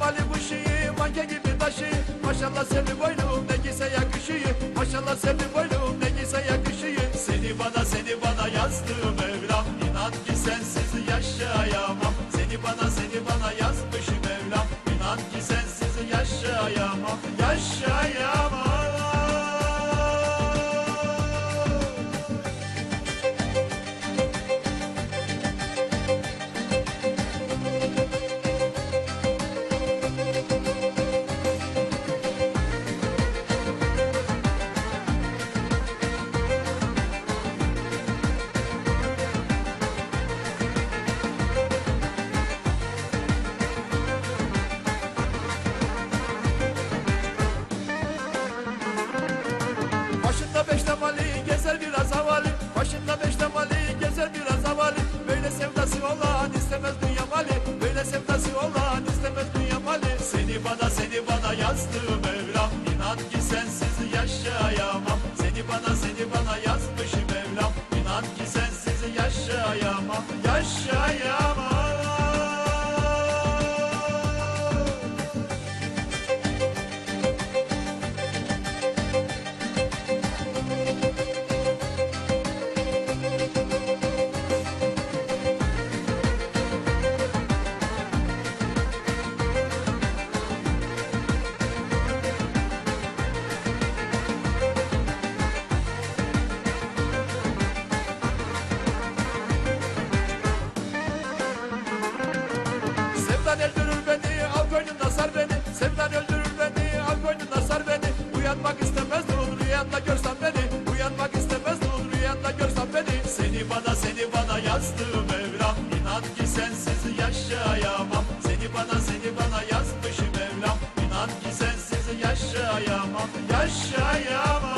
Ali kuşuyu manken gibi taşı Maşallah seni boynum ne giyse yakışıyor. Maşallah seni boynum ne giyse yakışıyor. Seni bana seni bana yazdı Mevlam. İnan ki sensiz yaşayamam. Seni bana seni bana yazmış Mevlam. İnan ki sensiz yaşayamam. Yaşayamam Böyle sevdası olan istemez dünya mali Seni bana seni bana yazdı Mevlam. İnan ki sensiz yaşayamam. Seni bana seni bana yazmış Mevlam. İnan ki sensiz yaşayamam. Yaşayamam ki sensiz yaşayamam. Seni bana, seni bana yazmış Mevlam. İnan ki sensiz yaşayamam. Yaşayamam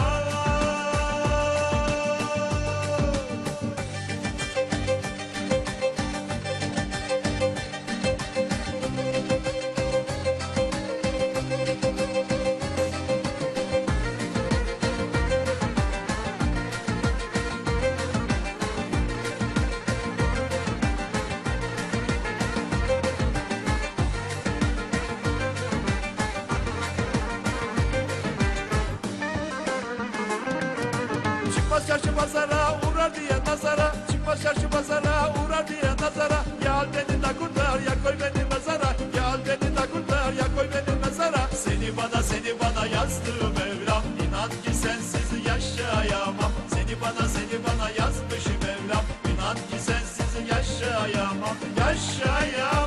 Çıkmaz çarşı pazara uğrar diye nazara. Çıkmaz çarşı pazara uğrar diye nazara. Ya al beni de kurtar ya koy beni mezara. Ya al beni de kurtar ya koy beni mezara. Seni bana seni bana yazdı Mevlam. İnan ki sensiz yaşayamam. Seni bana seni bana yazmış Mevlam. İnan ki sensiz yaşayamam. Yaşayamam.